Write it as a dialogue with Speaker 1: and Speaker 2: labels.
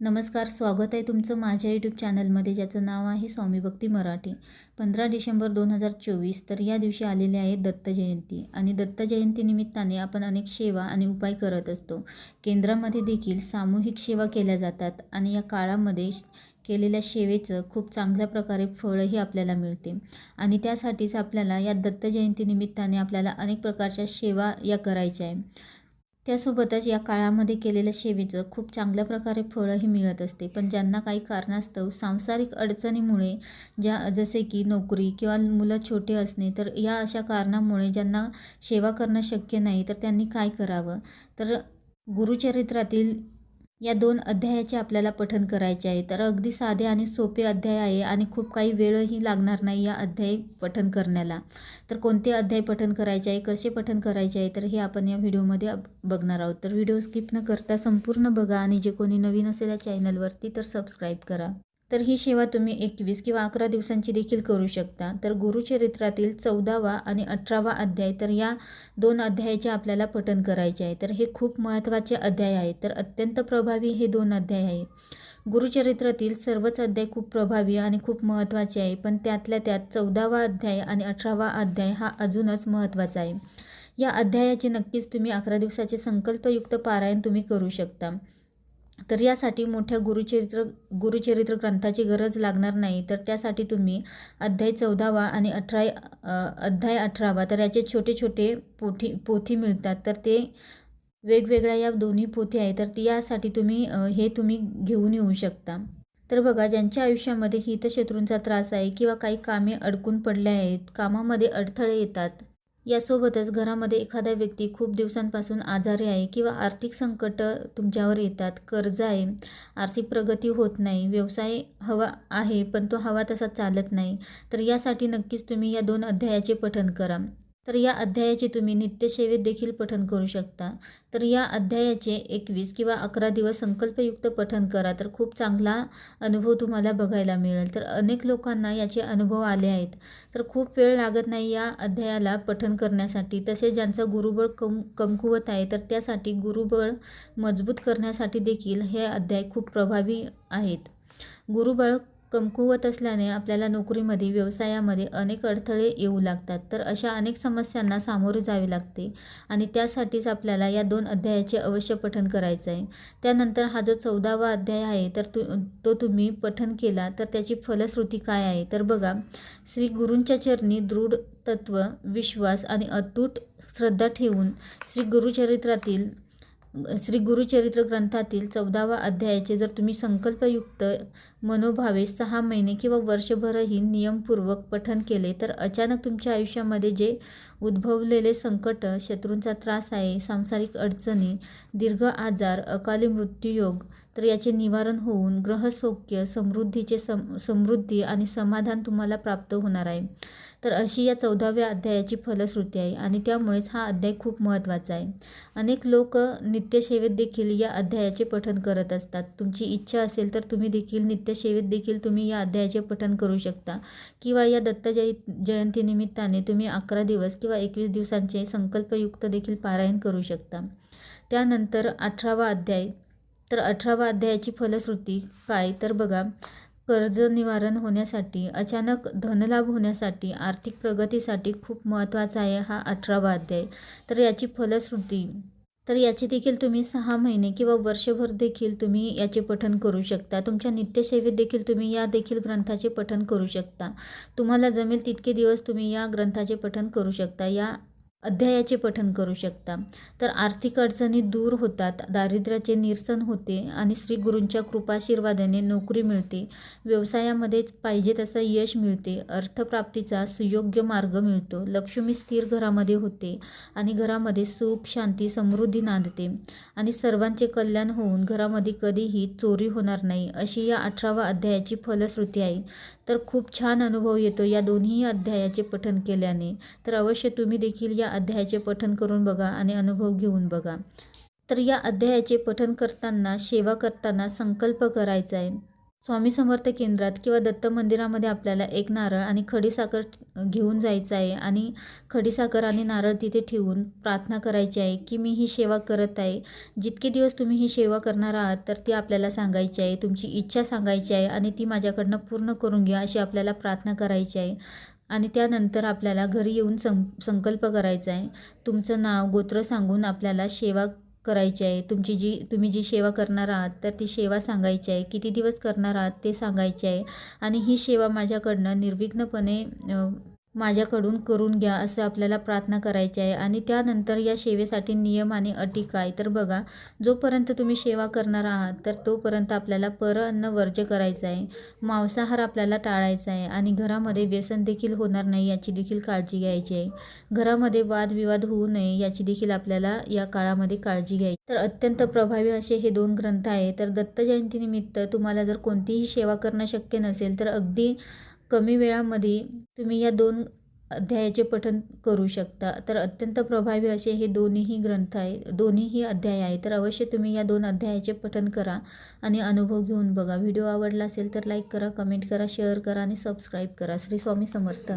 Speaker 1: नमस्कार स्वागत आहे तुमचं माझ्या यूट्यूब चॅनलमध्ये ज्याचं नाव आहे स्वामी भक्ती मराठी. पंधरा डिसेंबर दोन हजार चोवीस तर या दिवशी आलेली आहे दत्त जयंती आणि दत्त जयंतीनिमित्ताने आपण अनेक सेवा आणि उपाय करत असतो. केंद्रामध्ये देखील सामूहिक सेवा केल्या जातात आणि या काळामध्ये केलेल्या सेवेचं खूप चांगल्या प्रकारे फळही आपल्याला मिळते. आणि त्यासाठीच आपल्याला या दत्त जयंतीनिमित्ताने आपल्याला अनेक प्रकारच्या सेवा या करायच्या आहे. त्यासोबतच या काळामध्ये केलेल्या सेवेचं खूप चांगल्या प्रकारे फळही मिळत असते. पण ज्यांना काही कारणास्तव सांसारिक अडचणीमुळे ज्या जसे की नोकरी किंवा मुलं छोटे असणे तर या अशा कारणामुळे ज्यांना सेवा करणं शक्य नाही तर त्यांनी काय करावं? तर गुरुचरित्रातील या दोन अध्यायाचे आपल्याला पठन करायचे आहे. तर अगदी साधे आणि सोपे अध्याय आहे आणि खूप काही वेळही लागणार नाही या अध्याय पठन करण्याला. तर कोणते अध्याय पठन करायचे आहे कसे पठन करायचे आहे तर हे आपण या व्हिडिओमध्ये बघणार आहोत. तर व्हिडिओ स्किप न करता संपूर्ण बघा आणि जे कोणी नवीन असेल या चॅनलवरती तर सबस्क्राईब करा. तर ही सेवा तुम्ही एकवीस किंवा अकरा दिवसांची देखील करू शकता. तर गुरुचरित्रातील चौदावा आणि अठरावा अध्याय तर या दोन अध्यायाचे आपल्याला पठन करायचे आहे. तर हे खूप महत्त्वाचे अध्याय आहेत तर अत्यंत प्रभावी हे दोन अध्याय आहे. गुरुचरित्रातील सर्वच अध्याय खूप प्रभावी आणि खूप महत्त्वाचे आहे. पण त्यातल्या त्यात चौदावा अध्याय आणि अठरावा अध्याय हा अजूनच महत्त्वाचा आहे. या अध्यायाचे नक्कीच तुम्ही अकरा दिवसाचे संकल्पयुक्त पारायण तुम्ही करू शकता. तर यासाठी मोठ्या गुरुचरित्र गुरुचरित्र ग्रंथाची गरज लागणार नाही. तर त्यासाठी तुम्ही अध्याय चौदावा आणि अठरा अध्याय अठरावा तर याचे छोटे छोटे पोथी पोथी मिळतात. तर ते वेगवेगळ्या या दोन्ही पोथी आहे तर यासाठी तुम्ही हे तुम्ही घेऊन येऊ शकता. तर बघा ज्यांच्या आयुष्यामध्ये हितशत्रूंचा त्रास आहे किंवा काही कामे अडकून पडले आहेत कामामध्ये अडथळे येतात यासोबतच घरामध्ये एखादा व्यक्ती खूप दिवसांपासून आजारी आहे किंवा आर्थिक संकट तुमच्यावर येतात कर्ज आहे आर्थिक प्रगती होत नाही व्यवसाय हवा आहे पण तो हवा तसा चालत नाही तर यासाठी नक्कीच तुम्ही या दोन अध्यायाचे पठन करा. तर या अध्यायाचे तुम्ही नित्यसेवेत देखील पठन करू शकता. तर या अध्यायाचे एकवीस किंवा अकरा दिवस संकल्पयुक्त पठन करा. तर खूप चांगला अनुभव तुम्हाला बघायला मिळेल. तर अनेक लोकांना याचे अनुभव आले आहेत. तर खूप वेळ लागत नाही या अध्यायाला पठन करण्यासाठी. तसेच ज्यांचं गुरुबळ कम कमकुवत आहे तर त्यासाठी गुरुबळ मजबूत करण्यासाठी देखील हे अध्याय खूप प्रभावी आहेत. गुरुबळ कमकुवत असल्याने आपल्याला नोकरीमध्ये व्यवसायामध्ये अनेक अडथळे येऊ लागतात. तर अशा अनेक समस्यांना सामोरे जावे लागते आणि त्यासाठीच आपल्याला या दोन अध्यायाचे अवश्य पठन करायचं आहे त्यानंतर हा जो चौदावा अध्याय आहे तर तु तो तुम्ही पठन केला तर त्याची फलश्रुती काय आहे? तर बघा श्री गुरूंच्या चरणी दृढ तत्व विश्वास आणि अतूट श्रद्धा ठेवून श्री गुरुचरित्रातील श्री गुरुचरित्र ग्रंथातील चौदावा अध्यायाचे जर तुम्ही संकल्पयुक्त मनोभावे सहा महिने किंवा वर्षभरही नियमपूर्वक पठन केले तर अचानक तुमच्या आयुष्यामध्ये जे उद्भवलेले संकट शत्रूंचा त्रास आहे सांसारिक अडचणी दीर्घ आजार अकाली मृत्यूयोग तर याचे निवारण होऊन ग्रहसौख्य समृद्धीचे सम समृद्धी आणि समाधान तुम्हाला प्राप्त होणार आहे. तर अशी या चौदाव्या अध्यायाची फलश्रुती आहे आणि त्यामुळेच हा अध्याय खूप महत्त्वाचा आहे. अनेक लोक नित्यसेवेत देखील या अध्यायाचे पठन करत असतात. तुमची इच्छा असेल तर तुम्ही देखील नित्यसेवेत देखील तुम्ही या अध्यायाचे पठन करू शकता. किंवा या दत्त जय जयंतीनिमित्ताने तुम्ही अकरा दिवस किंवा एकवीस दिवसांचे संकल्पयुक्त देखील पारायण करू शकता. त्यानंतर अठरावा अध्याय. तर अठरावा अध्यायाची फलश्रुती काय? तर बघा कर्ज निवारण होण्यासाठी अचानक धनलाभ होण्यासाठी आर्थिक प्रगतीसाठी खूप महत्त्वाचा आहे हा अठरावा अध्याय. तर याची फलश्रुती तर याची देखील तुम्ही सहा महिने किंवा वर्षभर देखील तुम्ही याचे पठन करू शकता. तुमच्या नित्यसेवेत देखील तुम्ही या देखील ग्रंथाचे पठन करू शकता. तुम्हाला जमेल तितके दिवस तुम्ही या ग्रंथाचे पठन करू शकता. या अध्यायाचे पठन करू शकता. तर आर्थिक अडचणी दूर होतात दारिद्र्याचे निरसन होते आणि श्री गुरूंच्या कृपाशीर्वादाने नोकरी मिळते. व्यवसायामध्येच पाहिजे तसं यश मिळते अर्थप्राप्तीचा सुयोग्य मार्ग मिळतो. लक्ष्मी स्थिर घरामध्ये होते आणि घरामध्ये सुख शांती समृद्धी नांदते आणि सर्वांचे कल्याण होऊन घरामध्ये कधीही चोरी होणार नाही अशी या अठरावा अध्यायाची फलश्रुती आहे. तर खूप छान अनुभव येतो या दोन्ही अध्यायाचे पठन केल्याने. तर अवश्य तुम्ही देखील या अध्यायाचे पठन करून बघा आणि अनुभव घेऊन बघा. तर या अध्यायाचे पठन करताना सेवा करताना संकल्प करायचा आहे. स्वामी समर्थ केंद्रात किंवा दत्त मंदिरामध्ये आपल्याला एक नारळ आणि खडीसाखर घेऊन जायचं आहे आणि खडीसाखर आणि नारळ तिथे ठेवून प्रार्थना करायची आहे की मी ही सेवा करत आहे. जितके दिवस तुम्ही ही सेवा करणार आहात तर ती आपल्याला सांगायची आहे. तुमची इच्छा सांगायची आहे आणि ती माझ्याकडनं पूर्ण करून घ्या अशी आपल्याला प्रार्थना करायची आहे. आणि त्यानंतर आपल्याला घरी येऊन सं संकल्प करायचा आहे. तुमचं नाव गोत्र सांगून आपल्याला सेवा करायची आहे तुमची जी तुम्ही जी सेवा करणार आहात तर ती सेवा सांगायची आहे किती दिवस करणार आहात ते सांगायचे आहे. आणि ही सेवा माझ्याकडनं निर्विघ्नपणे माझ्याकडून करून घ्या असं आपल्याला प्रार्थना करायची आहे. आणि त्यानंतर या सेवेसाठी नियम आणि अटी काय? तर बघा जोपर्यंत तुम्ही सेवा करणार आहात तर तोपर्यंत आपल्याला पर अन्न वर्ज्य करायचं आहे. मांसाहार आपल्याला टाळायचा आहे आणि घरामध्ये व्यसन देखील होणार नाही याची देखील काळजी घ्यायची आहे. घरामध्ये वादविवाद होऊ नये याची देखील आपल्याला या काळामध्ये काळजी घ्यायची तर अत्यंत प्रभावी असे हे दोन ग्रंथ आहे तर दत्त जयंतीनिमित्त तुम्हाला जर कोणतीही सेवा करणं शक्य नसेल तर अगदी कमी वेळामध्ये तुम्ही या दोन अध्यायाचे पठन करू शकता. तर अत्यंत प्रभावी असे हे दोन्हीही ग्रंथ आहे दोन्हीही अध्याय आहे तर अवश्य तुम्ही या दोन अध्यायाचे पठन करा आणि अनुभव घेऊन बघा. व्हिडिओ आवडला असेल तर लाईक करा कमेंट करा शेअर करा आणि सबस्क्राईब करा. श्री स्वामी समर्थ.